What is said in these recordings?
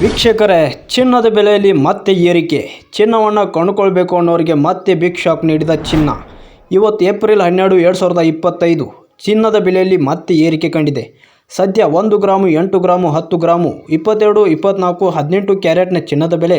ವೀಕ್ಷಕರೇ, ಚಿನ್ನದ ಬೆಲೆಯಲ್ಲಿ ಮತ್ತೆ ಏರಿಕೆ. ಚಿನ್ನವನ್ನು ಕೊಂಡುಕೊಳ್ಬೇಕು ಅನ್ನೋರಿಗೆ ಮತ್ತೆ ಬಿಗ್ ಶಾಕ್ ನೀಡಿದ ಚಿನ್ನ. ಇವತ್ತು ಏಪ್ರಿಲ್ ಹನ್ನೆರಡು, ಎರಡು ಸಾವಿರದ ಇಪ್ಪತ್ತೈದು. ಚಿನ್ನದ ಬೆಲೆಯಲ್ಲಿ ಮತ್ತೆ ಏರಿಕೆ ಕಂಡಿದೆ. ಸದ್ಯ ಒಂದು ಗ್ರಾಮು, ಎಂಟು ಗ್ರಾಮು, ಹತ್ತು ಗ್ರಾಮು, ಇಪ್ಪತ್ತೆರಡು, ಇಪ್ಪತ್ನಾಲ್ಕು, ಹದಿನೆಂಟು ಕ್ಯಾರೆಟ್ನ ಚಿನ್ನದ ಬೆಲೆ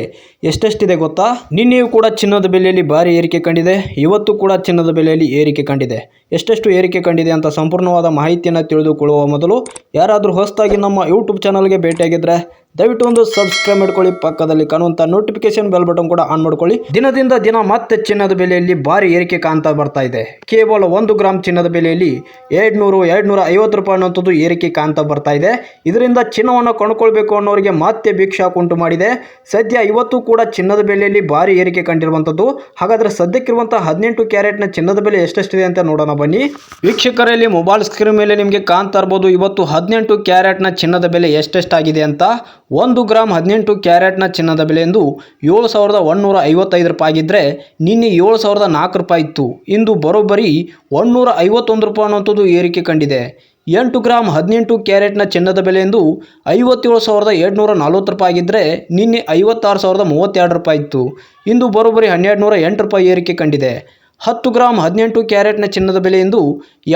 ಎಷ್ಟೆಷ್ಟಿದೆ ಗೊತ್ತಾ? ನಿನ್ನೆಯೂ ಕೂಡ ಚಿನ್ನದ ಬೆಲೆಯಲ್ಲಿ ಭಾರಿ ಏರಿಕೆ ಕಂಡಿದೆ. ಇವತ್ತು ಕೂಡ ಚಿನ್ನದ ಬೆಲೆಯಲ್ಲಿ ಏರಿಕೆ ಕಂಡಿದೆ. ಎಷ್ಟೆಷ್ಟು ಏರಿಕೆ ಕಂಡಿದೆ ಅಂತ ಸಂಪೂರ್ಣವಾದ ಮಾಹಿತಿಯನ್ನು ತಿಳಿದುಕೊಳ್ಳುವ ಮೊದಲು ಯಾರಾದರೂ ಹೊಸದಾಗಿ ನಮ್ಮ ಯೂಟ್ಯೂಬ್ ಚಾನಲ್ಗೆ ಭೇಟಿಯಾಗಿದ್ದರೆ ದಯವಿಟ್ಟು ಒಂದು ಸಬ್ಸ್ಕ್ರೈಬ್ ಮಾಡ್ಕೊಳ್ಳಿ, ಪಕ್ಕದಲ್ಲಿ ಕಾಣುವಂತ ನೋಟಿಫಿಕೇಶನ್ ಬೆಲ್ ಬಟನ್ ಕೂಡ ಆನ್ ಮಾಡ್ಕೊಳ್ಳಿ. ದಿನದಿಂದ ದಿನ ಮತ್ತೆ ಚಿನ್ನದ ಬೆಲೆಯಲ್ಲಿ ಭಾರಿ ಏರಿಕೆ ಕಾಣ್ತಾ ಬರ್ತಾ ಇದೆ. ಕೇವಲ ಒಂದು ಗ್ರಾಮ್ ಚಿನ್ನದ ಬೆಲೆಯಲ್ಲಿ ಎರಡ್ನೂರು, ಎರಡ್ನೂರ ಐವತ್ತು ರೂಪಾಯಿ ಅನ್ನೋಂಥದ್ದು ಏರಿಕೆ ಕಾಣ್ತಾ ಬರ್ತಾ ಇದೆ. ಇದರಿಂದ ಚಿನ್ನವನ್ನು ಕೊಂಡ್ಕೊಳ್ಬೇಕು ಅನ್ನೋರಿಗೆ ಮತ್ತೆ ಭಿಕ್ಷಾ ಉಂಟು ಮಾಡಿದೆ. ಸದ್ಯ ಇವತ್ತು ಕೂಡ ಚಿನ್ನದ ಬೆಲೆಯಲ್ಲಿ ಭಾರಿ ಏರಿಕೆ ಕಂಡಿರುವಂಥದ್ದು. ಹಾಗಾದ್ರೆ ಸದ್ಯಕ್ಕಿರುವಂತಹ ಹದಿನೆಂಟು ಕ್ಯಾರೆಟ್ನ ಚಿನ್ನದ ಬೆಲೆ ಎಷ್ಟೆಷ್ಟಿದೆ ಅಂತ ನೋಡೋಣ ಬನ್ನಿ. ವೀಕ್ಷಕರಲ್ಲಿ ಮೊಬೈಲ್ ಸ್ಕ್ರೀನ್ ಮೇಲೆ ನಿಮಗೆ ಕಾಣ್ತಾ ಇರ್ಬೋದು, ಇವತ್ತು ಹದಿನೆಂಟು ಕ್ಯಾರೆಟ್ನ ಚಿನ್ನದ ಬೆಲೆ ಎಷ್ಟೆಷ್ಟಾಗಿದೆ ಅಂತ. ಒಂದು ಗ್ರಾಮ್ ಹದಿನೆಂಟು ಕ್ಯಾರೆಟ್ನ ಚಿನ್ನದ ಬೆಲೆ ಎಂದು ಏಳು ಸಾವಿರದ ಒಂದುನೂರ ಐವತ್ತೈದು ರೂಪಾಯಿ ಆಗಿದ್ದರೆ ನಿನ್ನೆ ಏಳು ಸಾವಿರದ ನಾಲ್ಕು ರೂಪಾಯಿ ಇತ್ತು. ಇಂದು ಬರೋಬ್ಬರಿ ಒಂದುನೂರ ಐವತ್ತೊಂದು ರೂಪಾಯಿ ಅನ್ನುವಂಥದ್ದು ಏರಿಕೆ ಕಂಡಿದೆ. ಎಂಟು ಗ್ರಾಮ್ ಹದಿನೆಂಟು ಕ್ಯಾರೆಟ್ನ ಚಿನ್ನದ ಬೆಲೆ ಎಂದು ಐವತ್ತೇಳು ಸಾವಿರದ ಏಳ್ನೂರ ನಲ್ವತ್ತು ರೂಪಾಯಿ ಆಗಿದ್ದರೆ ನಿನ್ನೆ ಐವತ್ತಾರು ಸಾವಿರದ ಮೂವತ್ತೆರಡು ರೂಪಾಯಿ ಇತ್ತು. ಇಂದು ಬರೋಬ್ಬರಿ ಹನ್ನೆರಡು ನೂರ ಎಂಟು ರೂಪಾಯಿ ಏರಿಕೆ ಕಂಡಿದೆ. ಹತ್ತು ಗ್ರಾಮ್ ಹದಿನೆಂಟು ಕ್ಯಾರೆಟ್ನ ಚಿನ್ನದ ಬೆಲೆ ಇಂದು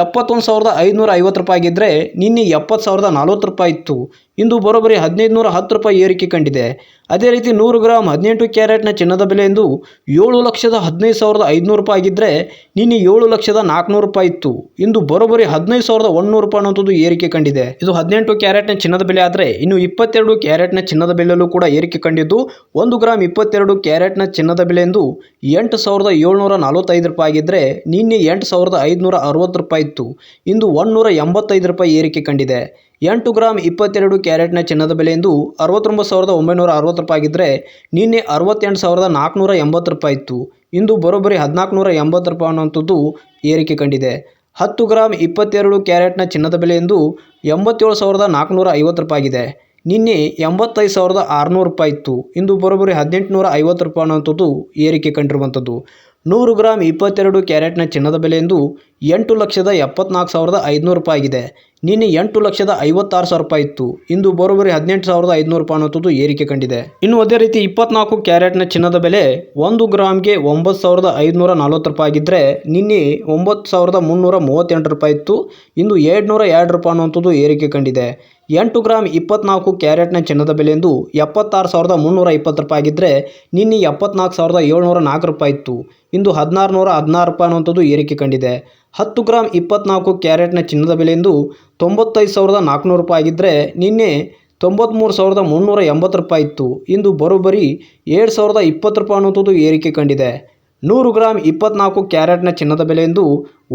ಎಪ್ಪತ್ತೊಂದು ಸಾವಿರದ ಐದುನೂರ ಐವತ್ತು ರೂಪಾಯಿ ಆಗಿದ್ದರೆ ನಿನ್ನೆ ಎಪ್ಪತ್ತು ಸಾವಿರದ ನಲ್ವತ್ತು ರೂಪಾಯಿ ಇತ್ತು. ಇಂದು ಬರೋಬ್ಬರಿ ಹದಿನೈದು ನೂರ ಹತ್ತು ರೂಪಾಯಿ ಏರಿಕೆ ಕಂಡಿದೆ. ಅದೇ ರೀತಿ ನೂರು ಗ್ರಾಮ್ ಹದಿನೆಂಟು ಕ್ಯಾರೆಟ್ನ ಚಿನ್ನದ ಬೆಲೆ ಇಂದು ಏಳು ಲಕ್ಷದ ಹದಿನೈದು ಸಾವಿರದ ಐದುನೂರು ರೂಪಾಯಿ ಆಗಿದ್ದರೆ ನಿನ್ನೆ ಏಳು ಲಕ್ಷದ ನಾಲ್ಕುನೂರು ರೂಪಾಯಿ ಇತ್ತು. ಇಂದು ಬರೋಬ್ಬರಿ ಹದಿನೈದು ಸಾವಿರದ ಒಂದುನೂರು ರೂಪಾಯಿ ಅನ್ನೋದು ಏರಿಕೆ ಕಂಡಿದೆ. ಇದು ಹದಿನೆಂಟು ಕ್ಯಾರೆಟ್ನ ಚಿನ್ನದ ಬೆಲೆ ಆದರೆ ಇನ್ನು ಇಪ್ಪತ್ತೆರಡು ಕ್ಯಾರೆಟ್ನ ಚಿನ್ನದ ಬೆಲೆಯಲ್ಲೂ ಕೂಡ ಏರಿಕೆ ಕಂಡಿದ್ದು ಒಂದು ಗ್ರಾಮ್ ಇಪ್ಪತ್ತೆರಡು ಕ್ಯಾರೆಟ್ನ ಚಿನ್ನದ ಬೆಲೆ ಎಂದು ಎಂಟು ಸಾವಿರದ ಏಳ್ನೂರ ನಲವತ್ತೈದು ರೂಪಾಯಿ ನಿನ್ನೆ ಎಂಟು ಸಾವಿರದ ಐದುನೂರ ಅರವತ್ತು ರೂಪಾಯಿ ಇತ್ತು. ಇಂದು ಒಂದುನೂರ ಎಂಬತ್ತೈದು ರೂಪಾಯಿ ಏರಿಕೆ ಕಂಡಿದೆ. ಎಂಟು ಗ್ರಾಮ್ ಇಪ್ಪತ್ತೆರಡು ಕ್ಯಾರೆಟ್ನ ಚಿನ್ನದ ಬೆಲೆ ಎಂದು ಅರವತ್ತೊಂಬತ್ತು ಸಾವಿರದ ಒಂಬೈನೂರ ಅರವತ್ತು ರೂಪಾಯಿ ಆಗಿದ್ದರೆ ನಿನ್ನೆ ಅರವತ್ತೆಂಟು ಸಾವಿರದ ನಾಲ್ಕುನೂರ ಎಂಬತ್ತು ರೂಪಾಯಿ ಇತ್ತು. ಇಂದು ಬರೋಬ್ಬರಿ ಹದಿನಾಲ್ಕುನೂರ ಎಂಬತ್ತು ರೂಪಾಯಿ ಅನ್ನುವಂಥದ್ದು ಏರಿಕೆ ಕಂಡಿದೆ. ಹತ್ತು ಗ್ರಾಮ್ ಇಪ್ಪತ್ತೆರಡು ಕ್ಯಾರೆಟ್ನ ಚಿನ್ನದ ಬೆಲೆ ಎಂದು ಎಂಬತ್ತೇಳು ಸಾವಿರದ ನಾಲ್ಕುನೂರ ಐವತ್ತು ರೂಪಾಯಿ ಆಗಿದೆ ನಿನ್ನೆ ಎಂಬತ್ತೈದು ಸಾವಿರದ ಆರುನೂರು ರೂಪಾಯಿ ಇತ್ತು. ಇಂದು ಬರೋಬ್ಬರಿ ಹದಿನೆಂಟುನೂರ ಐವತ್ತು ರೂಪಾಯಿ ಅನ್ನುವಂಥದ್ದು ಏರಿಕೆ ಕಂಡಿರುವಂಥದ್ದು. ನೂರು ಗ್ರಾಮ್ ಇಪ್ಪತ್ತೆರಡು ಕ್ಯಾರೆಟ್ನ ಚಿನ್ನದ ಬೆಲೆ ಎಂದು ಎಂಟು ಲಕ್ಷದ ಎಪ್ಪತ್ನಾಲ್ಕು ಸಾವಿರದ ಐದುನೂರು ರೂಪಾಯಿ ಆಗಿದೆ. ನಿನ್ನೆ ಎಂಟು ಲಕ್ಷದ ಐವತ್ತಾರು ಸಾವಿರ ರೂಪಾಯಿ ಇತ್ತು. ಇಂದು ಬರೋಬ್ಬರಿ ಹದಿನೆಂಟು ಸಾವಿರದ ಐದುನೂರು ರೂಪಾಯಿ ಅನ್ನೋದು ಏರಿಕೆ ಕಂಡಿದೆ. ಇನ್ನು ಅದೇ ರೀತಿ ಇಪ್ಪತ್ನಾಲ್ಕು ಕ್ಯಾರೆಟ್ನ ಚಿನ್ನದ ಬೆಲೆ ಒಂದು ಗ್ರಾಮ್ಗೆ ಒಂಬತ್ತು ಸಾವಿರದ ಐದುನೂರ ನಲ್ವತ್ತು ರೂಪಾಯಿ ಆಗಿದ್ದರೆ ನಿನ್ನೆ ಒಂಬತ್ತು ಸಾವಿರದ ಮುನ್ನೂರ ಮೂವತ್ತೆಂಟು ರೂಪಾಯಿ ಇತ್ತು. ಇಂದು ಏಳ್ನೂರ ಎರಡು ರೂಪಾಯಿ ಅನ್ನುವಂಥದ್ದು ಏರಿಕೆ ಕಂಡಿದೆ. ಎಂಟು ಗ್ರಾಮ್ ಇಪ್ಪತ್ನಾಲ್ಕು ಕ್ಯಾರೆಟ್ನ ಚಿನ್ನದ ಬೆಲೆ ಎಂದು ಎಪ್ಪತ್ತಾರು ಸಾವಿರದ ಮುನ್ನೂರ ಇಪ್ಪತ್ತು ರೂಪಾಯಿ ಆಗಿದ್ದರೆ ನಿನ್ನೆ ಎಪ್ಪತ್ನಾಲ್ಕು ಸಾವಿರದ ಏಳ್ನೂರ ನಾಲ್ಕು ರೂಪಾಯಿ ಇತ್ತು. ಇಂದು ಹದಿನಾರು ನೂರ ಹದಿನಾರು ರೂಪಾಯಿ ಅನ್ನುವಂಥದ್ದು ಏರಿಕೆ ಕಂಡಿದೆ. ಹತ್ತು ಗ್ರಾಮ್ ಇಪ್ಪತ್ನಾಲ್ಕು ಕ್ಯಾರೆಟ್ನ ಚಿನ್ನದ ಬೆಲೆ ಎಂದು ತೊಂಬತ್ತೈದು ಸಾವಿರದ ನಾಲ್ಕುನೂರು ರೂಪಾಯಿ ಆಗಿದ್ದರೆ ನಿನ್ನೆ ತೊಂಬತ್ತ್ಮೂರು ಸಾವಿರದ ಮುನ್ನೂರ ಎಂಬತ್ತು ರೂಪಾಯಿ ಇತ್ತು. ಇಂದು ಬರೋಬ್ಬರಿ ಏಳು ಸಾವಿರದ ಇಪ್ಪತ್ತು ರೂಪಾಯಿ ಅನ್ನುವಂಥದ್ದು ಏರಿಕೆ ಕಂಡಿದೆ. ನೂರು ಗ್ರಾಮ್ ಇಪ್ಪತ್ನಾಲ್ಕು ಕ್ಯಾರೆಟ್ನ ಚಿನ್ನದ ಬೆಲೆ ಎಂದು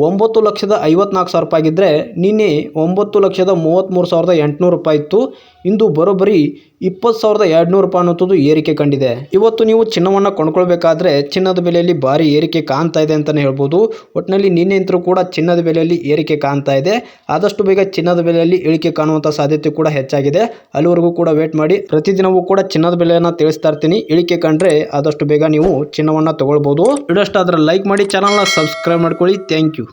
ಒಂಬತ್ತು ಲಕ್ಷದ ಐವತ್ನಾಲ್ಕು ಸಾವಿರ ರೂಪಾಯಿ ಆಗಿದ್ದರೆ ನಿನ್ನೆ ಒಂಬತ್ತು ಲಕ್ಷದ ಮೂವತ್ತ್ಮೂರು ಸಾವಿರದ ಎಂಟುನೂರು ರೂಪಾಯಿ ಇತ್ತು. ಇಂದು ಬರೋಬ್ಬರಿ ಇಪ್ಪತ್ತು ಸಾವಿರದ ಎರಡುನೂರು ರೂಪಾಯಿ ಅನ್ನುವಂಥದ್ದು ಏರಿಕೆ ಕಂಡಿದೆ. ಇವತ್ತು ನೀವು ಚಿನ್ನವನ್ನು ಕೊಂಡ್ಕೊಳ್ಬೇಕಾದ್ರೆ ಚಿನ್ನದ ಬೆಲೆಯಲ್ಲಿ ಭಾರಿ ಏರಿಕೆ ಕಾಣ್ತಾ ಇದೆ ಅಂತಲೇ ಹೇಳ್ಬೋದು. ಒಟ್ಟಿನಲ್ಲಿ ನಿನ್ನೆಂತರೂ ಕೂಡ ಚಿನ್ನದ ಬೆಲೆಯಲ್ಲಿ ಏರಿಕೆ ಕಾಣ್ತಾ ಇದೆ. ಆದಷ್ಟು ಬೇಗ ಚಿನ್ನದ ಬೆಲೆಯಲ್ಲಿ ಇಳಿಕೆ ಕಾಣುವಂಥ ಸಾಧ್ಯತೆ ಕೂಡ ಹೆಚ್ಚಾಗಿದೆ. ಅಲ್ಲಿವರೆಗೂ ಕೂಡ ವೇಟ್ ಮಾಡಿ. ಪ್ರತಿದಿನವೂ ಕೂಡ ಚಿನ್ನದ ಬೆಲೆಯನ್ನು ತಿಳಿಸ್ತಾ ಇರ್ತೀನಿ. ಇಳಿಕೆ ಕಂಡ್ರೆ ಆದಷ್ಟು ಬೇಗ ನೀವು ಚಿನ್ನವನ್ನು ತಗೊಳ್ಬೋದು. ಆದರೆ ಲೈಕ್ ಮಾಡಿ ಚಾನಲ್ನ ಸಬ್ಸ್ಕ್ರೈಬ್ ಮಾಡ್ಕೊಳ್ಳಿ. Thank you